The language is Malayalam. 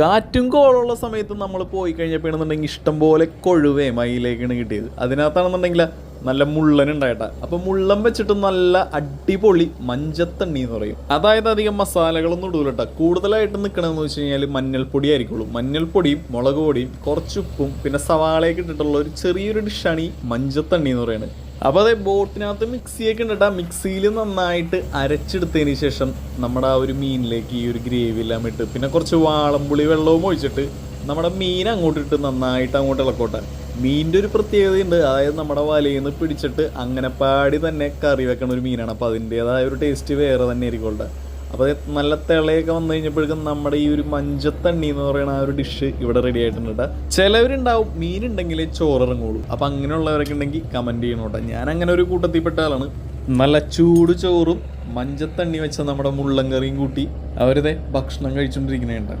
കാറ്റും കോളുള്ള സമയത്ത് നമ്മൾ പോയി കഴിഞ്ഞപ്പോഴാണെന്നുണ്ടെങ്കിൽ ഇഷ്ടംപോലെ കൊഴുവേ മയിലേക്കാണ് കിട്ടിയത്. അതിനകത്താണെന്നുണ്ടെങ്കിൽ നല്ല മുള്ളൻ ഉണ്ടായിട്ട. അപ്പൊ മുള്ളൻ വെച്ചിട്ട് നല്ല അടിപൊളി മഞ്ചത്തണ്ണി എന്ന് പറയും. അതായത് അധികം മസാലകളൊന്നും ഇടൂലട്ട കൂടുതലായിട്ട് നിൽക്കണമെന്ന് വെച്ച് കഴിഞ്ഞാൽ മഞ്ഞൾപ്പൊടി ആയിരിക്കുള്ളൂ. മഞ്ഞൾപ്പൊടിയും മുളക് പൊടിയും കുറച്ചുപ്പും പിന്നെ സവാളയൊക്കെ ഇട്ടിട്ടുള്ള ഒരു ചെറിയൊരു ഡിഷാണ് ഈ മഞ്ചത്തണ്ണി എന്ന് പറയുന്നത് അപ്പോൾ അതേ ബോട്ടിനകത്ത് മിക്സിയൊക്കെ ഉണ്ട് കേട്ടോ മിക്സിയിൽ നന്നായിട്ട് അരച്ചെടുത്തതിന് ശേഷം നമ്മുടെ ആ ഒരു മീനിലേക്ക് ഈ ഒരു ഗ്രേവി എല്ലാം ഇട്ട് പിന്നെ കുറച്ച് വാളംപുളി വെള്ളവും ഒഴിച്ചിട്ട് നമ്മുടെ മീൻ അങ്ങോട്ട് ഇട്ട് നന്നായിട്ട് അങ്ങോട്ട് ഇളക്കോട്ടെ. മീനിന്റെ ഒരു പ്രത്യേകതയുണ്ട്. അതായത് നമ്മുടെ വലയിൽ നിന്ന് പിടിച്ചിട്ട് അങ്ങനെ പാടി തന്നെ കറി വെക്കണ ഒരു മീനാണ്. അപ്പോൾ അതിന്റേതായ ഒരു ടേസ്റ്റ് വേറെ തന്നെ ആയിരിക്കും അപ്പോൾ നല്ല തിളയൊക്കെ വന്നു കഴിഞ്ഞപ്പോഴേക്കും നമ്മുടെ ഈ ഒരു മഞ്ചത്തണ്ണി എന്ന് പറയുന്ന ആ ഒരു ഡിഷ് ഇവിടെ റെഡി ആയിട്ടുണ്ട്. കേട്ടോ ചിലവരുണ്ടാവും മീനുണ്ടെങ്കിലേ ചോറ് ഇറങ്ങുള്ളൂ അപ്പം അങ്ങനെയുള്ളവരൊക്കെ ഉണ്ടെങ്കിൽ കമന്റ് ചെയ്യണം കേട്ടോ. ഞാൻ അങ്ങനെ ഒരു കൂട്ടത്തിൽപ്പെട്ട ആളാണ്. നല്ല ചൂട് ചോറും മഞ്ചത്തണ്ണി വെച്ച നമ്മുടെ മുള്ളൻ കറിയും കൂട്ടി അവരുടെ ഭക്ഷണം കഴിച്ചുകൊണ്ടിരിക്കുന്നുണ്ട്